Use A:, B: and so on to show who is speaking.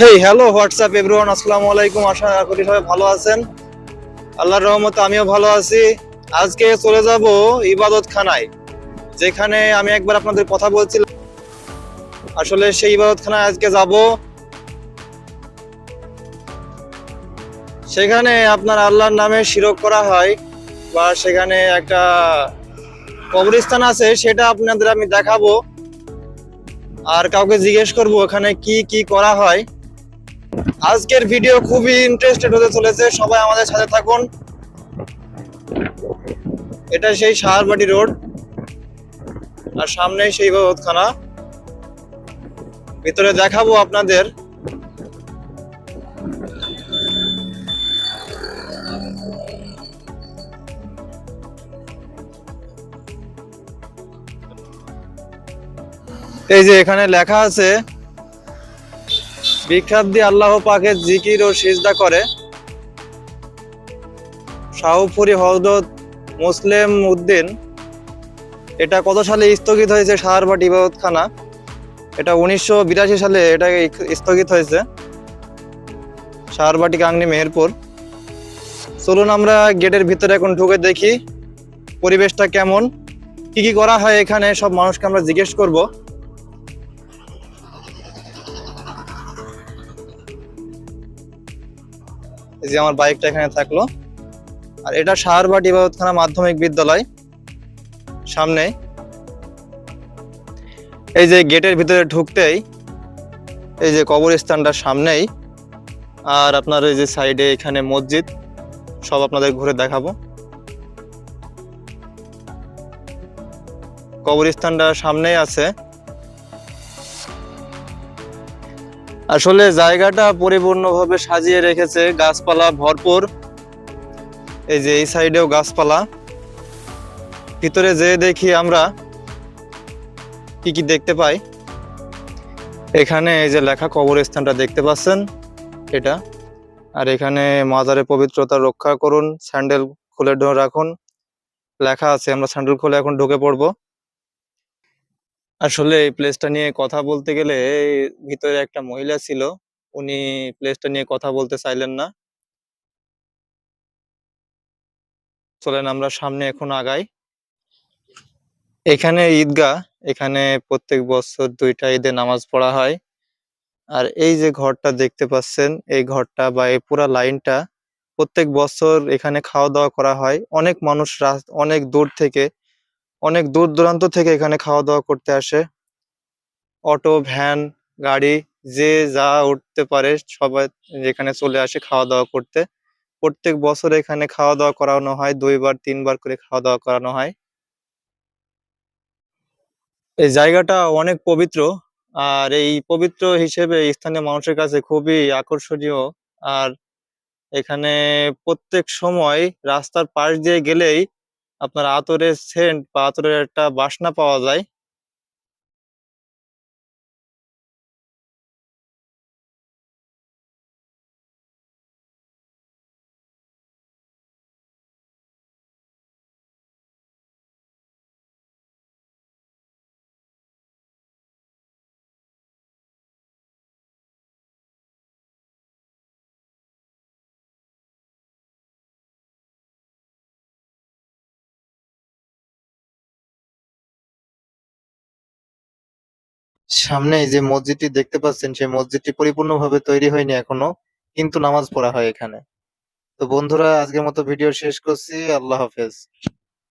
A: Hey hello WhatsApp everyone আসসালামু আলাইকুম, আশা করি সবাই ভালো আছেন। আল্লাহর রহমতে আমিও ভালো আছি। আজকে চলে যাব ইবাদত খানায় যেখানে আমি একবার আপনাদের কথা বলছিলাম। আসলে সেই ইবাদত খানায় আজকে যাব। সেখানে আপনার আল্লাহর নামে শিরক করা হয়, বা সেখানে একটা কবরস্থান আছে, সেটা আপনাদের আমি দেখাবো। আর কাউকে জিজ্ঞেস করব, ওখানে কি কি করা হয়। আজকের ভিডিও খুবই ইন্টারেস্টেড হতে চলেছে। সবাই আমাদের সাথে থাকুন। এটা সেই সাহারবাটি রোড। আর সামনেই সেই ইবাদতখানা ভিতরে দেখাবো আপনাদের। এই যে এখানে লেখা আছে বিখ্যাত দিয়ে আল্লাহ পাকে জিকির ও সিজদা করে। শাহুপুরি হজরত মুসলিম উদ্দিন, এটা কত সালে স্থগিত হয়েছে সাহারবাট ইবাদতখানা? এটা উনিশশো বিরাশি সালে এটা স্থগিত হয়েছে। সাহারবাটি কাংনি মেহেরপুর। চলুন আমরা গেটের ভিতরে এখন ঢুকে দেখি, পরিবেশটা কেমন? কি কি করা হয় এখানে? সব মানুষকে আমরা জিজ্ঞেস করব। যে আমার বাইকটা এখানে থাকল। আর এটা সাহারবাট ইবাদতখানা মাধ্যমিক বিদ্যালয়, সামনে। এই যে গেটের ভিতরে ঢুকতেই এই যে কবরস্থানটার সামনেই, আর আপনার এই যে সাইডে এখানে মসজিদ, সব আপনাদের ঘুরে দেখাবো। কবরস্থানটা সামনেই আছে। আসলে জায়গাটা পরিপূর্ণভাবে সাজিয়ে রেখেছে, গাছপালা ভরপুর। এই যে এই সাইডেও গাছপালা। ভিতরে যে দেখি আমরা কি কি দেখতে পাই। এখানে এই যে লেখা কবরস্থানটা দেখতে পাচ্ছেন এটা। আর এখানে মাজারে পবিত্রতা রক্ষা করুন, স্যান্ডেল খুলে রাখুন। লেখা আছে, আমরা স্যান্ডেল খুলে এখন ঢুকে পড়ব। আসলে এই প্লেসটা নিয়ে কথা বলতে গেলে ভিতরে একটা মহিলা ছিল, উনি প্লেসটা নিয়ে কথা বলতে চাইলেন না। চলেন আমরা সামনে এখন আগাই। এখানে ঈদগাহ, এখানে প্রত্যেক বছর দুইটা ঈদে নামাজ পড়া হয়। আর এই যে ঘরটা দেখতে পাচ্ছেন, এই ঘরটা বা এই পুরা লাইনটা প্রত্যেক বছর এখানে খাওয়া দাওয়া করা হয়। অনেক মানুষ অনেক দূর থেকে অনেক দূর দূরান্ত থেকে এখানে খাওয়া দাওয়া করতে আসে। অটো, ভ্যান, গাড়ি, যে যা উঠতে পারে সবাই এখানে চলে আসে খাওয়া দাওয়া করতে। প্রত্যেক বছর এখানে খাওয়া দাওয়া করানো হয়, দুইবার, তিনবার করে খাওয়া দাওয়া করানো হয়। এই জায়গাটা অনেক পবিত্র, আর এই পবিত্র হিসেবে স্থানীয় মানুষের কাছে খুবই আকর্ষণীয়। আর এখানে প্রত্যেক সময় রাস্তার পাশ দিয়ে গেলেই আপনার আতরের সেন্ট বা আতরের একটা বাসনা পাওয়া যায়। সামনে যে মসজিদটি দেখতে পাচ্ছেন, সেই মসজিদটি পরিপূর্ণভাবে তৈরি হয়নি এখনও, কিন্তু নামাজ পড়া হয় এখানে। তো বন্ধুরা, আজকের মতো ভিডিও শেষ করছি। আল্লাহ হাফেজ।